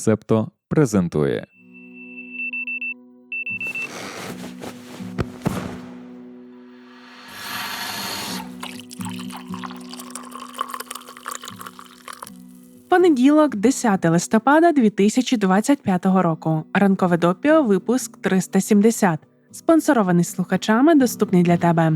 Септо презентує. Понеділок, 10 листопада 2025 року. Ранкове допіо, випуск 370. Спонсорований слухачами, доступний для тебе.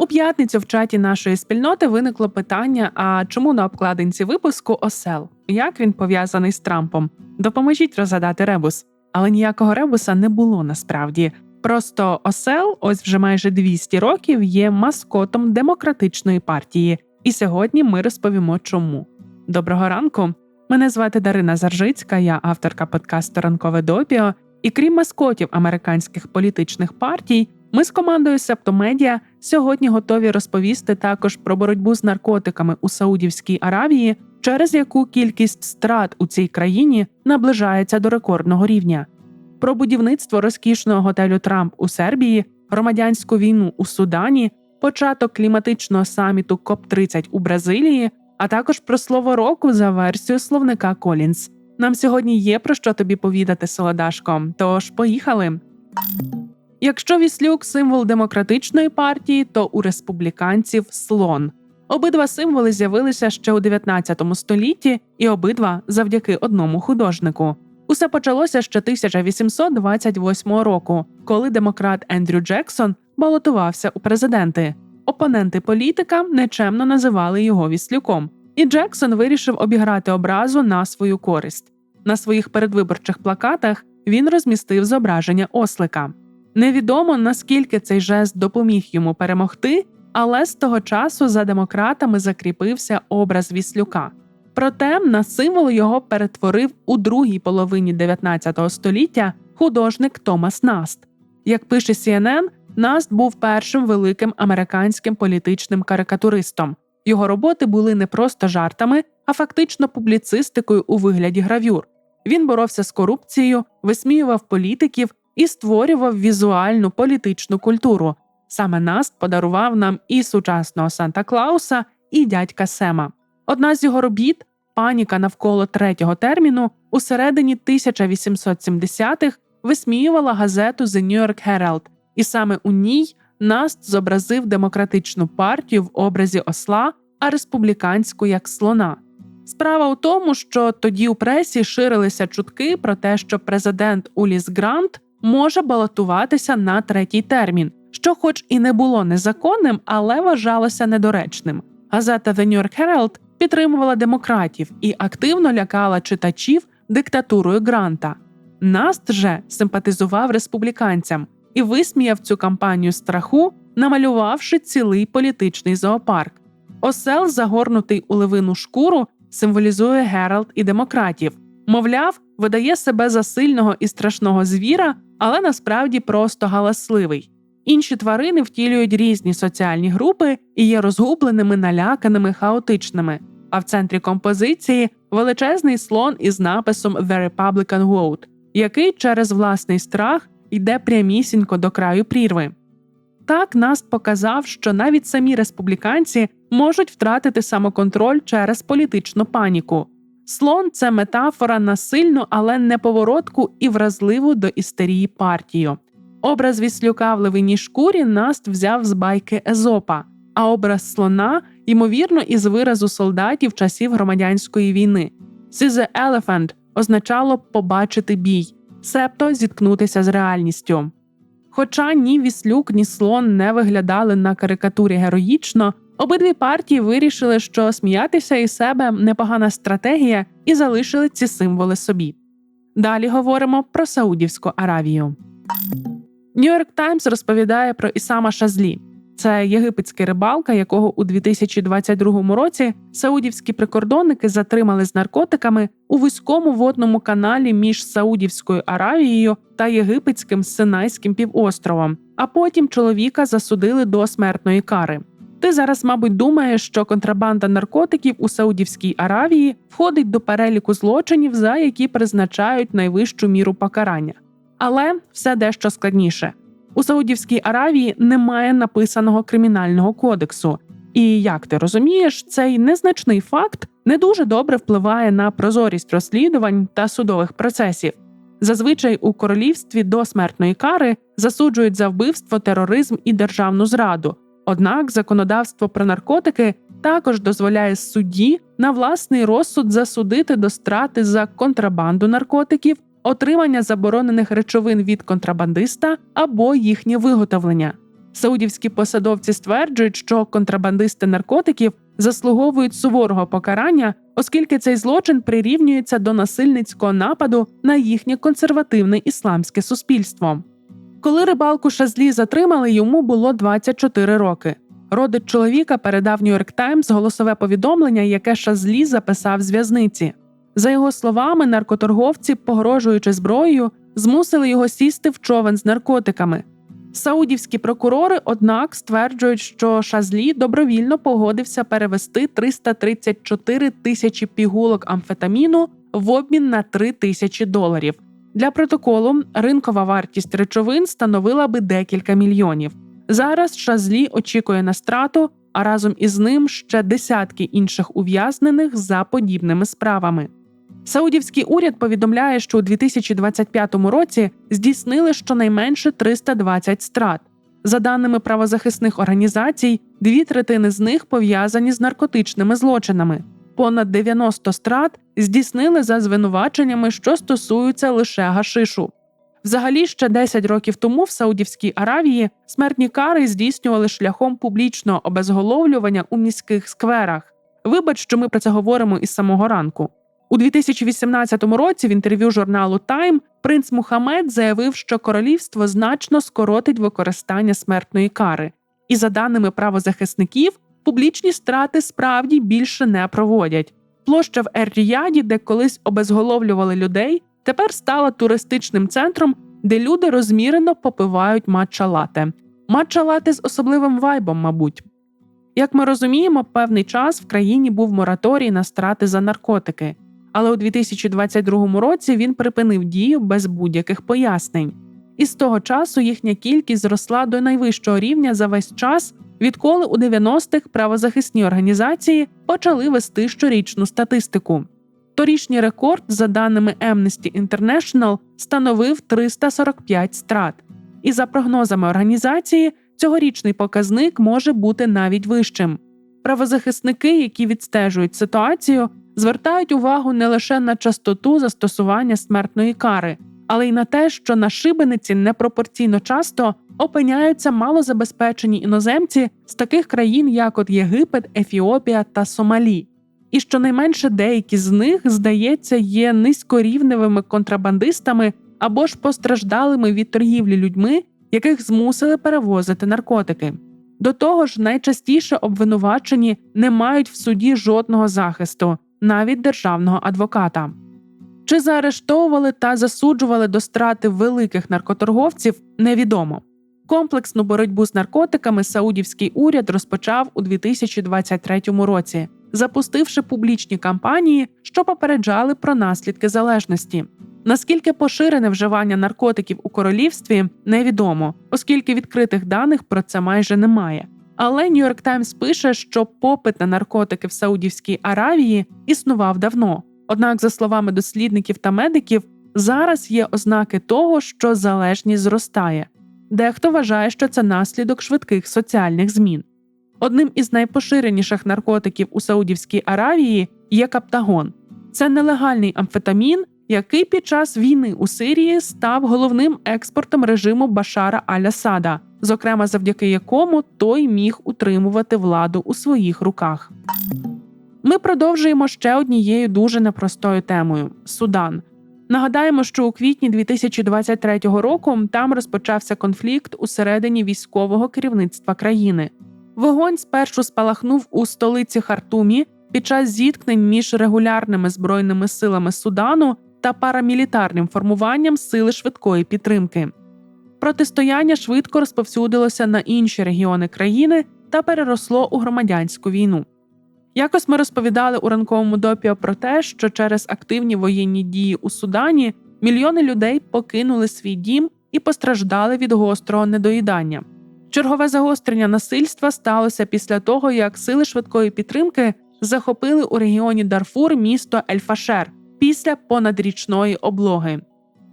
У п'ятницю в чаті нашої спільноти виникло питання: а чому на обкладинці випуску осел? Як він пов'язаний з Трампом? Допоможіть розгадати ребус. Але ніякого ребуса не було насправді. Просто осел, ось вже майже 200 років, є маскотом демократичної партії. І сьогодні ми розповімо, чому. Доброго ранку! Мене звати Дарина Заржицька, я авторка подкасту Ранкове допіо. І крім маскотів американських політичних партій, ми з командою Септомедіа сьогодні готові розповісти також про боротьбу з наркотиками у Саудівській Аравії, через яку кількість страт у цій країні наближається до рекордного рівня, про будівництво розкішного готелю Трамп у Сербії, громадянську війну у Судані, початок кліматичного саміту КОП 30 у Бразилії, а також про слово року за версією словника Колінс. Нам сьогодні є про що тобі повідати, Солодашко. Тож поїхали. Якщо Віслюк символ демократичної партії, то у республіканців слон. Обидва символи з'явилися ще у 19 столітті, і обидва завдяки одному художнику. Усе почалося ще 1828 року, коли демократ Ендрю Джексон балотувався у президенти. Опоненти політика нечемно називали його віслюком, і Джексон вирішив обіграти образу на свою користь. На своїх передвиборчих плакатах він розмістив зображення ослика. Невідомо наскільки цей жест допоміг йому перемогти, але з того часу за демократами закріпився образ віслюка. Проте на символ його перетворив у другій половині 19 століття художник Томас Наст. Як пише CNN, Наст був першим великим американським політичним карикатуристом. Його роботи були не просто жартами, а фактично публіцистикою у вигляді гравюр. Він боровся з корупцією, висміював політиків і створював візуальну політичну культуру. Саме Наст подарував нам і сучасного Санта Клауса, і дядька Сема. Одна з його робіт, паніка навколо третього терміну, у середині 1870-х висміювала газету The New York Herald, і саме у ній Наст зобразив демократичну партію в образі осла, а республіканську як слона. Справа у тому, що тоді у пресі ширилися чутки про те, що президент Уліс Грант може балотуватися на третій термін, що, хоч і не було незаконним, але вважалося недоречним. Газета The New York Herald підтримувала демократів і активно лякала читачів диктатурою Гранта. Наст же симпатизував республіканцям і висміяв цю кампанію страху, намалювавши цілий політичний зоопарк. Осел, загорнутий у левину шкуру, символізує Гералд і демократів. Мовляв, видає себе за сильного і страшного звіра, але насправді просто галасливий. Інші тварини втілюють різні соціальні групи і є розгубленими, наляканими, хаотичними. А в центрі композиції величезний слон із написом «The Republican Vote», який через власний страх йде прямісінько до краю прірви. Так Наст показав, що навіть самі республіканці можуть втратити самоконтроль через політичну паніку. Слон це метафора на сильну, але неповоротку і вразливу до істерії партію. Образ віслюка в левиній шкурі Наст взяв з байки Езопа, а образ слона, ймовірно, із виразу солдатів часів громадянської війни. «See the elephant» означало побачити бій, себто зіткнутися з реальністю. Хоча ні віслюк, ні слон не виглядали на карикатурі героїчно, обидві партії вирішили, що сміятися із себе непогана стратегія, і залишили ці символи собі. Далі говоримо про Саудівську Аравію. Нью-Йорк Таймс розповідає про Ісама Шазлі. Це єгипетський рибалка, якого у 2022 році саудівські прикордонники затримали з наркотиками у вузькому водному каналі між Саудівською Аравією та єгипетським Синайським півостровом. А потім чоловіка засудили до смертної кари. Ти зараз, мабуть, думаєш, що контрабанда наркотиків у Саудівській Аравії входить до переліку злочинів, за які призначають найвищу міру покарання. Але все дещо складніше. У Саудівській Аравії немає написаного кримінального кодексу. І як ти розумієш, цей незначний факт не дуже добре впливає на прозорість розслідувань та судових процесів. Зазвичай у королівстві до смертної кари засуджують за вбивство, тероризм і державну зраду. Однак законодавство про наркотики також дозволяє судді на власний розсуд засудити до страти за контрабанду наркотиків, отримання заборонених речовин від контрабандиста або їхнє виготовлення. Саудівські посадовці стверджують, що контрабандисти наркотиків заслуговують суворого покарання, оскільки цей злочин прирівнюється до насильницького нападу на їхнє консервативне ісламське суспільство. Коли рибалку Шазлі затримали, йому було 24 роки. Родич чоловіка передав Нью-Йорк Таймс голосове повідомлення, яке Шазлі записав з в'язниці. За його словами, наркоторговці, погрожуючи зброєю, змусили його сісти в човен з наркотиками. Саудівські прокурори, однак, стверджують, що Шазлі добровільно погодився перевести 334 тисячі пігулок амфетаміну в обмін на 3 тисячі доларів. Для протоколу ринкова вартість речовин становила би декілька мільйонів. Зараз Шазлі очікує на страту, а разом із ним ще десятки інших ув'язнених за подібними справами. Саудівський уряд повідомляє, що у 2025 році здійснили щонайменше 320 страт. За даними правозахисних організацій, дві третини з них пов'язані з наркотичними злочинами. Понад 90 страт здійснили за звинуваченнями, що стосуються лише гашишу. Взагалі, ще 10 років тому в Саудівській Аравії смертні кари здійснювали шляхом публічного обезголовлювання у міських скверах. Вибач, що ми про це говоримо із самого ранку. У 2018 році в інтерв'ю журналу Time принц Мухаммед заявив, що королівство значно скоротить використання смертної кари, і за даними правозахисників, публічні страти справді більше не проводять. Площа в Ер-Ріяді, де колись обезголовлювали людей, тепер стала туристичним центром, де люди розмірено попивають матча-лате. Матча-лате з особливим вайбом, мабуть. Як ми розуміємо, певний час в країні був мораторій на страти за наркотики, але у 2022 році він припинив дію без будь-яких пояснень. І з того часу їхня кількість зросла до найвищого рівня за весь час, відколи у 90-х правозахисні організації почали вести щорічну статистику. Торішній рекорд, за даними Amnesty International, становив 345 страт. І за прогнозами організації, цьогорічний показник може бути навіть вищим. Правозахисники, які відстежують ситуацію, звертають увагу не лише на частоту застосування смертної кари, але й на те, що на шибениці непропорційно часто опиняються малозабезпечені іноземці з таких країн, як от Єгипет, Ефіопія та Сомалі. І щонайменше деякі з них, здається, є низькорівневими контрабандистами або ж постраждалими від торгівлі людьми, яких змусили перевозити наркотики. До того ж, найчастіше обвинувачені не мають в суді жодного захисту, навіть державного адвоката. Чи заарештовували та засуджували до страти великих наркоторговців, невідомо. Комплексну боротьбу з наркотиками саудівський уряд розпочав у 2023 році, запустивши публічні кампанії, що попереджали про наслідки залежності. Наскільки поширене вживання наркотиків у королівстві, невідомо, оскільки відкритих даних про це майже немає. Але York Times пише, що попит на наркотики в Саудівській Аравії існував давно. Однак, за словами дослідників та медиків, зараз є ознаки того, що залежність зростає. Дехто вважає, що це наслідок швидких соціальних змін. Одним із найпоширеніших наркотиків у Саудівській Аравії є каптагон. Це нелегальний амфетамін, який під час війни у Сирії став головним експортом режиму Башара Аль-Асада, зокрема завдяки якому той міг утримувати владу у своїх руках. Ми продовжуємо ще однією дуже непростою темою Судан. Нагадаємо, що у квітні 2023 року там розпочався конфлікт усередині військового керівництва країни. Вогонь спершу спалахнув у столиці Хартумі під час зіткнень між регулярними збройними силами Судану та парамілітарним формуванням сили швидкої підтримки. Протистояння швидко розповсюдилося на інші регіони країни та переросло у громадянську війну. Якось ми розповідали у ранковому допіо про те, що через активні воєнні дії у Судані мільйони людей покинули свій дім і постраждали від гострого недоїдання. Чергове загострення насильства сталося після того, як сили швидкої підтримки захопили у регіоні Дарфур місто Ельфашер після понадрічної облоги.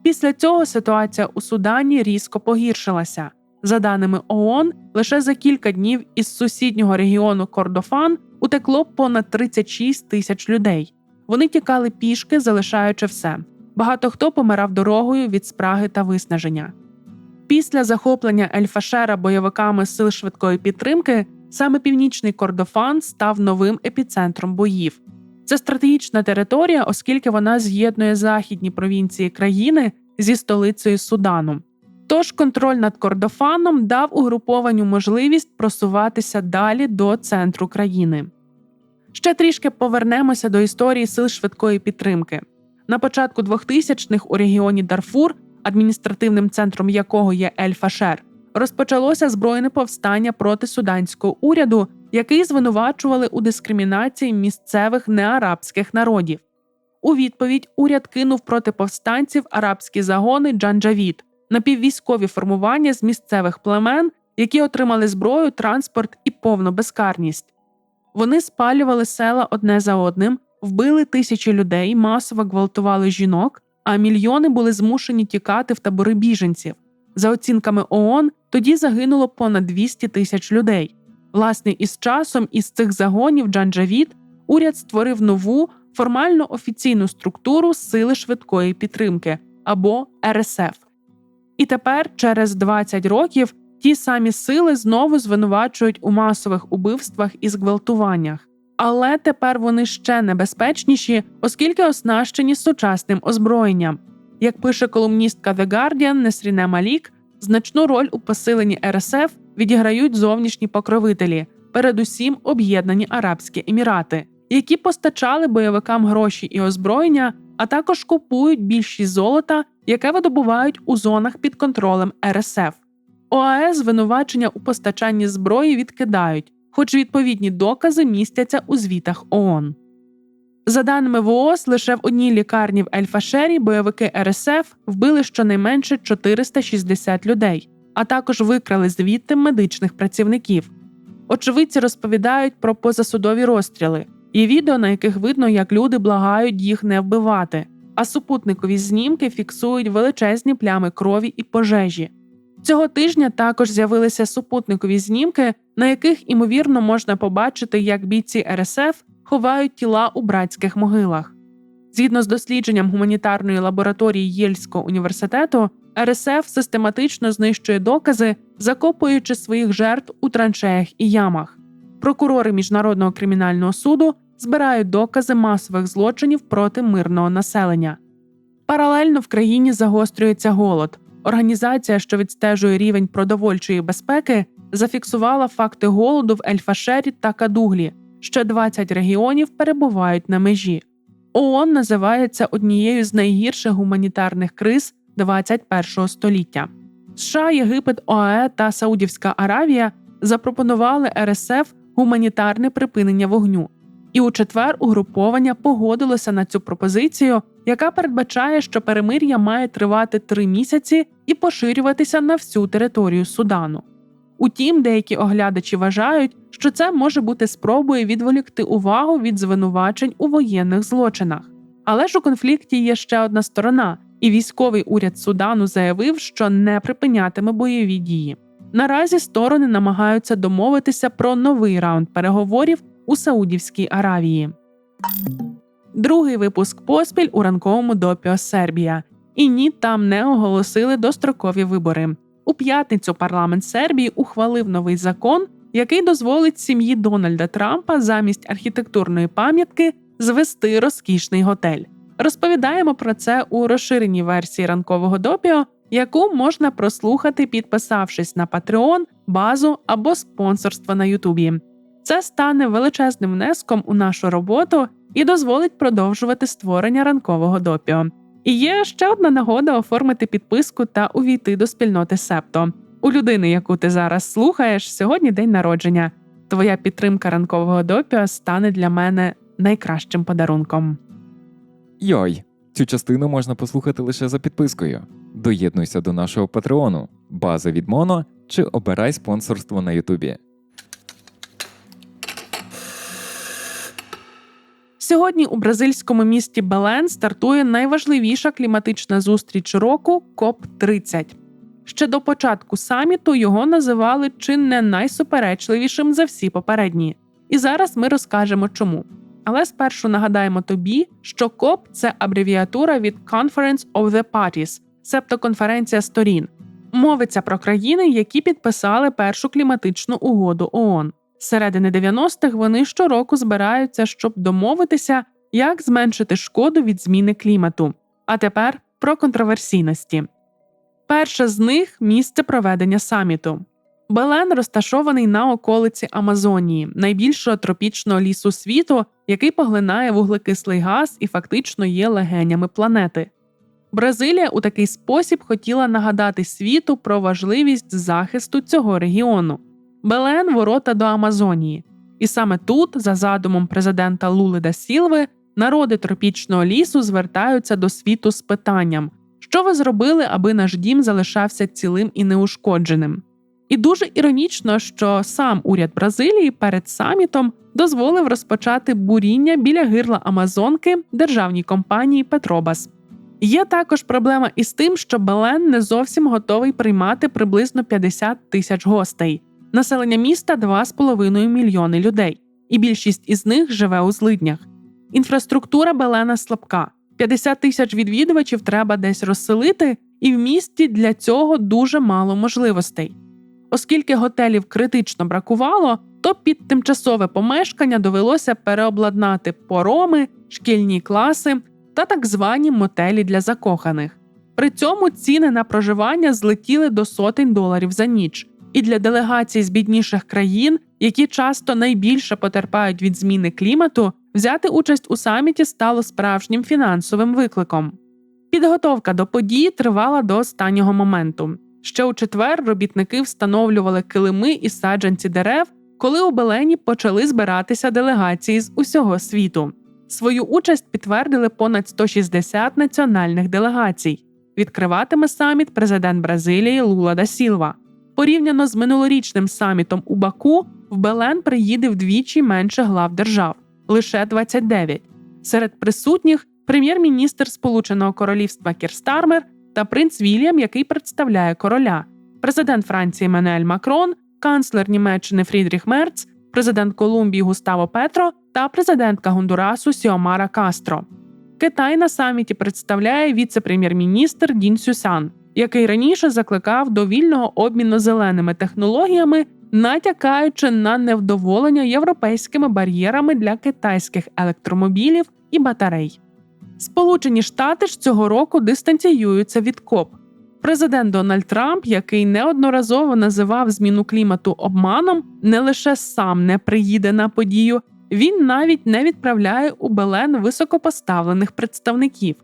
Після цього ситуація у Судані різко погіршилася. За даними ООН, лише за кілька днів із сусіднього регіону Кордофан утекло понад 36 тисяч людей. Вони тікали пішки, залишаючи все. Багато хто помирав дорогою від спраги та виснаження. Після захоплення Ельфашера бойовиками сил швидкої підтримки саме північний Кордофан став новим епіцентром боїв. Це стратегічна територія, оскільки вона з'єднує західні провінції країни зі столицею Судану. Тож контроль над Кордофаном дав угрупованню можливість просуватися далі до центру країни. Ще трішки повернемося до історії сил швидкої підтримки. На початку 2000-х у регіоні Дарфур, адміністративним центром якого є Ель-Фашер, розпочалося збройне повстання проти суданського уряду, який звинувачували у дискримінації місцевих неарабських народів. У відповідь уряд кинув проти повстанців арабські загони Джанджавід, напіввійськові формування з місцевих племен, які отримали зброю, транспорт і повну безкарність. Вони спалювали села одне за одним, вбили тисячі людей, масово гвалтували жінок, а мільйони були змушені тікати в табори біженців. За оцінками ООН, тоді загинуло понад 200 тисяч людей. Власне, із часом із цих загонів Джанджавід уряд створив нову формально офіційну структуру сили швидкої підтримки або РСФ. І тепер, через 20 років, ті самі сили знову звинувачують у масових убивствах і зґвалтуваннях. Але тепер вони ще небезпечніші, оскільки оснащені сучасним озброєнням. Як пише колумністка The Guardian Несріне Малік, значну роль у посиленні РСФ відіграють зовнішні покровителі, передусім об'єднані Арабські Емірати, які постачали бойовикам гроші і озброєння, а також купують більшість золота, яке видобувають у зонах під контролем РСФ. ОАЕ звинувачення у постачанні зброї відкидають, хоч відповідні докази містяться у звітах ООН. За даними ВООЗ, лише в одній лікарні в Ельфашері бойовики РСФ вбили щонайменше 460 людей, а також викрали звідти медичних працівників. Очевидці розповідають про позасудові розстріли, є відео, на яких видно, як люди благають їх не вбивати, а супутникові знімки фіксують величезні плями крові і пожежі. Цього тижня також з'явилися супутникові знімки, на яких імовірно можна побачити, як бійці РСФ ховають тіла у братських могилах. Згідно з дослідженням гуманітарної лабораторії Єльського університету, РСФ систематично знищує докази, закопуючи своїх жертв у траншеях і ямах. Прокурори міжнародного кримінального суду збирають докази масових злочинів проти мирного населення. Паралельно в країні загострюється голод. Організація, що відстежує рівень продовольчої безпеки, зафіксувала факти голоду в Ельфашері та Кадуглі. Ще 20 регіонів перебувають на межі. ООН називається однією з найгірших гуманітарних криз 21 століття. США, Єгипет, ОАЕ та Саудівська Аравія запропонували РСФ гуманітарне припинення вогню. І у четвер угруповання погодилося на цю пропозицію, яка передбачає, що перемир'я має тривати три місяці і поширюватися на всю територію Судану. Утім, деякі оглядачі вважають, що це може бути спробою відволікти увагу від звинувачень у воєнних злочинах. Але ж у конфлікті є ще одна сторона, і військовий уряд Судану заявив, що не припинятиме бойові дії. Наразі сторони намагаються домовитися про новий раунд переговорів у Саудівській Аравії. Другий випуск поспіль у ранковому допіо Сербія. І ні, там не оголосили дострокові вибори. У п'ятницю парламент Сербії ухвалив новий закон, який дозволить сім'ї Дональда Трампа замість архітектурної пам'ятки звести розкішний готель. Розповідаємо про це у розширеній версії ранкового допіо, яку можна прослухати, підписавшись на Patreon, базу або спонсорство на Ютубі. Це стане величезним внеском у нашу роботу і дозволить продовжувати створення ранкового допіо. І є ще одна нагода оформити підписку та увійти до спільноти Септо. У людини, яку ти зараз слухаєш, сьогодні день народження. Твоя підтримка ранкового допіо стане для мене найкращим подарунком. Йой, цю частину можна послухати лише за підпискою. Доєднуйся до нашого патреону, база від Моно чи обирай спонсорство на Ютубі. Сьогодні у бразильському місті Белен стартує найважливіша кліматична зустріч року КОП 30 Ще до початку саміту його називали чи не найсуперечливішим за всі попередні. І зараз ми розкажемо чому. Але спершу нагадаємо тобі, що КОП це абревіатура від Conference of the Parties, себто конференція сторін. Мовиться про країни, які підписали першу кліматичну угоду ООН. З середини 90-х вони щороку збираються, щоб домовитися, як зменшити шкоду від зміни клімату. А тепер про контроверсійності. Перше з них місце проведення саміту. Белен розташований на околиці Амазонії, найбільшого тропічного лісу світу, який поглинає вуглекислий газ і фактично є легенями планети. Бразилія у такий спосіб хотіла нагадати світу про важливість захисту цього регіону. Белен ворота до Амазонії. І саме тут, за задумом президента Лули да Сілви, народи тропічного лісу звертаються до світу з питанням, що ви зробили, аби наш дім залишався цілим і неушкодженим. І дуже іронічно, що сам уряд Бразилії перед самітом дозволив розпочати буріння біля гирла Амазонки державній компанії Петробас. Є також проблема із тим, що Белен не зовсім готовий приймати приблизно 50 тисяч гостей. Населення міста 2,5 мільйони людей, і більшість із них живе у злиднях. Інфраструктура Белена слабка. 50 тисяч відвідувачів треба десь розселити, і в місті для цього дуже мало можливостей. Оскільки готелів критично бракувало, то під тимчасове помешкання довелося переобладнати пороми, шкільні класи та так звані мотелі для закоханих. При цьому ціни на проживання злетіли до сотень доларів за ніч, і для делегацій з бідніших країн, які часто найбільше потерпають від зміни клімату, взяти участь у саміті стало справжнім фінансовим викликом. Підготовка до події тривала до останнього моменту. Ще у четвер робітники встановлювали килими і саджанці дерев, коли у Белені почали збиратися делегації з усього світу. Свою участь підтвердили понад 160 національних делегацій. Відкриватиме саміт президент Бразилії Лула да Сілва. Порівняно з минулорічним самітом у Баку, в Белен приїде вдвічі менше глав держав лише 29. Серед присутніх прем'єр-міністр Сполученого Королівства Кір Стармер та принц Вільям, який представляє короля, президент Франції Менуель Макрон, канцлер Німеччини Фрідріх Мерц, президент Колумбії Густаво Петро та президентка Гондурасу Сіомара Кастро. Китай на саміті представляє віце-прем'єр-міністр Дін Сюсан, який раніше закликав до вільного обміну зеленими технологіями, натякаючи на невдоволення європейськими бар'єрами для китайських електромобілів і батарей. Сполучені Штати ж цього року дистанціюються від КОП. Президент Дональд Трамп, який неодноразово називав зміну клімату обманом, не лише сам не приїде на подію, він навіть не відправляє у Белен високопоставлених представників.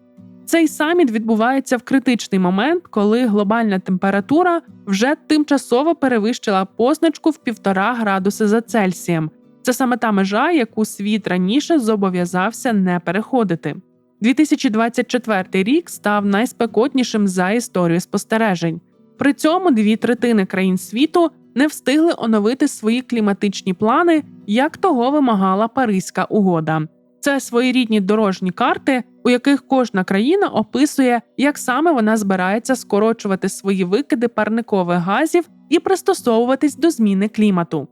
Цей саміт відбувається в критичний момент, коли глобальна температура вже тимчасово перевищила позначку в півтора градуси за Цельсієм. Це саме та межа, яку світ раніше зобов'язався не переходити. 2024 рік став найспекотнішим за історію спостережень. При цьому дві третини країн світу не встигли оновити свої кліматичні плани, як того вимагала Паризька угода. Це своєрідні дорожні карти, у яких кожна країна описує, як саме вона збирається скорочувати свої викиди парникових газів і пристосовуватись до зміни клімату.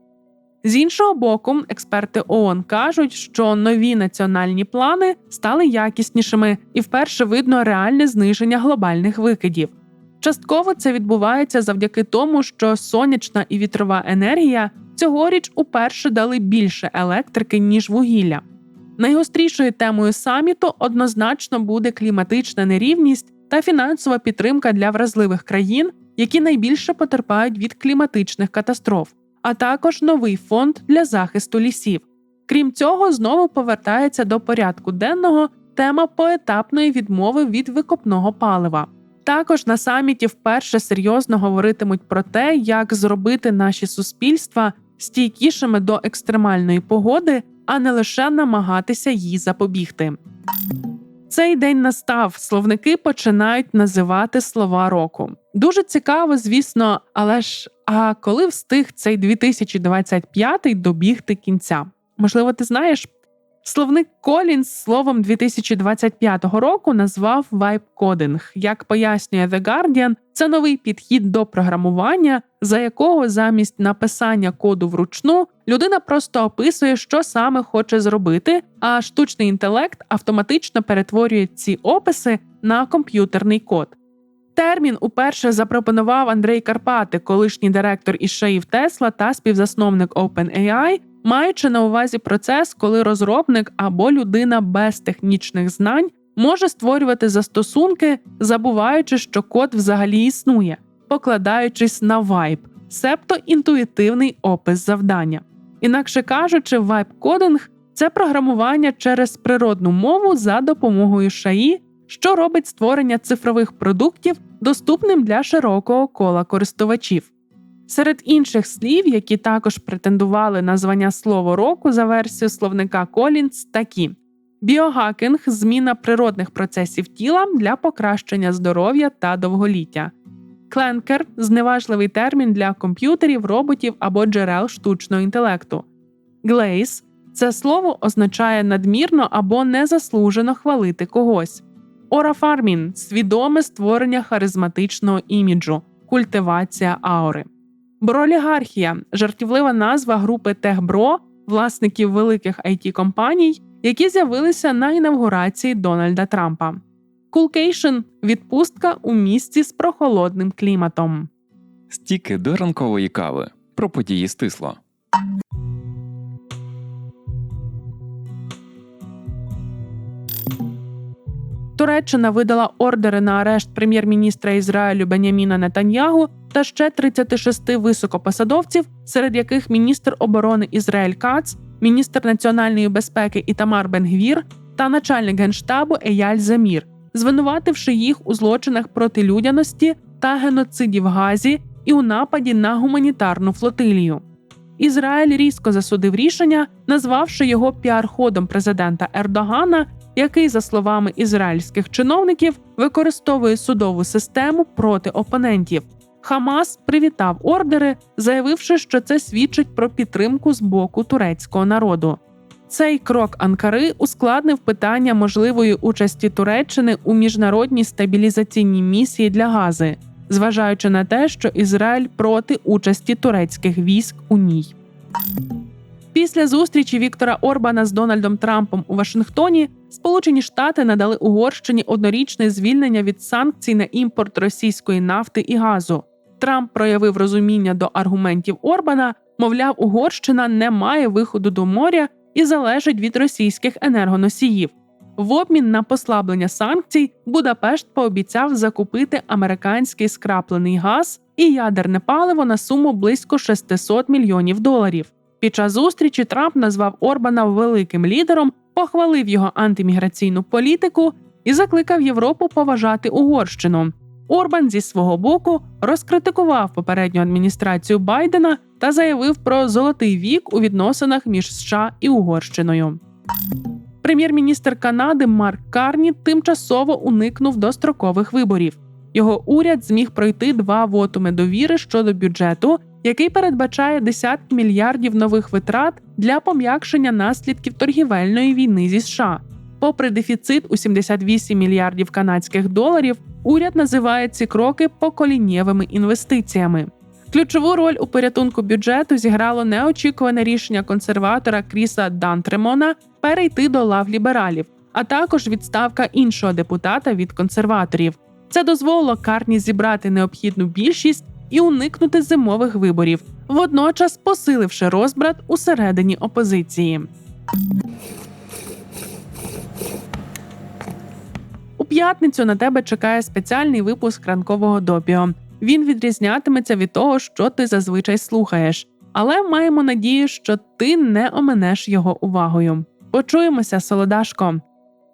З іншого боку, експерти ООН кажуть, що нові національні плани стали якіснішими і вперше видно реальне зниження глобальних викидів. Частково це відбувається завдяки тому, що сонячна і вітрова енергія цьогоріч уперше дали більше електрики ніж вугілля. Найгострішою темою саміту однозначно буде кліматична нерівність та фінансова підтримка для вразливих країн, які найбільше потерпають від кліматичних катастроф, а також новий фонд для захисту лісів. Крім цього, знову повертається до порядку денного тема поетапної відмови від викопного палива. Також на саміті вперше серйозно говоритимуть про те, як зробити наші суспільства стійкішими до екстремальної погоди, а не лише намагатися їй запобігти. Цей день настав. Словники починають називати слова року. Дуже цікаво, звісно, але ж а коли встиг цей 2025 добігти кінця? Можливо, ти знаєш? Словник Колінс словом 2025 року назвав вайб-кодинг. Як пояснює The Guardian, це новий підхід до програмування, за якого замість написання коду вручну людина просто описує, що саме хоче зробити, а штучний інтелект автоматично перетворює ці описи на комп'ютерний код. Термін уперше запропонував Андрей Карпати, колишній директор із шаїв Тесла та співзасновник OpenAI, маючи на увазі процес, коли розробник або людина без технічних знань може створювати застосунки, забуваючи, що код взагалі існує, покладаючись на вайб, себто інтуїтивний опис завдання. Інакше кажучи, вайб-кодинг це програмування через природну мову за допомогою шаї, що робить створення цифрових продуктів доступним для широкого кола користувачів. Серед інших слів, які також претендували на звання слово року за версією словника Колінс, такі: біогакінг зміна природних процесів тіла для покращення здоров'я та довголіття, кленкер зневажливий термін для комп'ютерів, роботів або джерел штучного інтелекту, глейс це слово означає надмірно або незаслужено хвалити когось. Орафармін свідоме створення харизматичного іміджу, культивація аури. Бролігархія жартівлива назва групи Техбро, власників великих it компаній, які з'явилися на інавгурації Дональда Трампа. Кулкейшн відпустка у місті з прохолодним кліматом. Стіки до ранкової кави. Про події стисло. Туреччина видала ордери на арешт прем'єр-міністра Ізраїлю Беняміна Нетаньягу та ще 36 високопосадовців, серед яких міністр оборони Ізраїль Кац, міністр національної безпеки Ітамар Бенгвір та начальник генштабу Еяль Замір, звинувативши їх у злочинах проти людяності та геноциді в Газі і у нападі на гуманітарну флотилію. Ізраїль різко засудив рішення, назвавши його піар-ходом президента Ердогана, який, за словами ізраїльських чиновників, використовує судову систему проти опонентів. Хамас привітав ордери, заявивши, що це свідчить про підтримку з боку турецького народу. Цей крок Анкари ускладнив питання можливої участі Туреччини у міжнародній стабілізаційній місії для Гази, зважаючи на те, що Ізраїль проти участі турецьких військ у ній. Після зустрічі Віктора Орбана з Дональдом Трампом у Вашингтоні Сполучені Штати надали Угорщині однорічне звільнення від санкцій на імпорт російської нафти і газу. Трамп проявив розуміння до аргументів Орбана, мовляв, Угорщина не має виходу до моря і залежить від російських енергоносіїв. В обмін на послаблення санкцій Будапешт пообіцяв закупити американський скраплений газ і ядерне паливо на суму близько 600 мільйонів доларів. Під час зустрічі Трамп назвав Орбана великим лідером, похвалив його антиміграційну політику і закликав Європу поважати Угорщину. Орбан зі свого боку розкритикував попередню адміністрацію Байдена та заявив про золотий вік у відносинах між США і Угорщиною. Прем'єр-міністр Канади Марк Карні тимчасово уникнув дострокових виборів. Його уряд зміг пройти два вотуми довіри щодо бюджету, який передбачає десятки мільярдів нових витрат для пом'якшення наслідків торгівельної війни зі США. Попри дефіцит у 78 мільярдів канадських доларів, уряд називає ці кроки поколіннєвими інвестиціями. Ключову роль у порятунку бюджету зіграло неочікуване рішення консерватора Кріса Дантремона перейти до лав лібералів, а також відставка іншого депутата від консерваторів. Це дозволило Карні зібрати необхідну більшість і уникнути зимових виборів, водночас посиливши розбрат усередині опозиції. П'ятницю на тебе чекає спеціальний випуск ранкового допіо. Він відрізнятиметься від того, що ти зазвичай слухаєш, але маємо надію, що ти не оминеш його увагою. Почуємося, солодашко.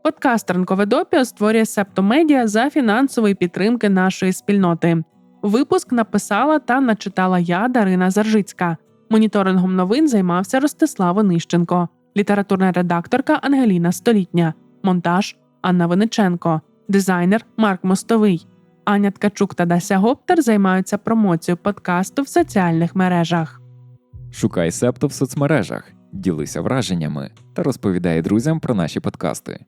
Подкаст ранкове допіо створює Септомедіа за фінансової підтримки нашої спільноти. Випуск написала та начитала я Дарина Заржицька. Моніторингом новин займався Ростислав Онищенко, літературна редакторка Ангеліна Столітня, монтаж Анна Виниченко, дизайнер Марк Мостовий. Аня Ткачук та Дася Гоптер займаються промоцією подкасту в соціальних мережах. Шукай септо в соцмережах, ділися враженнями та розповідай друзям про наші подкасти.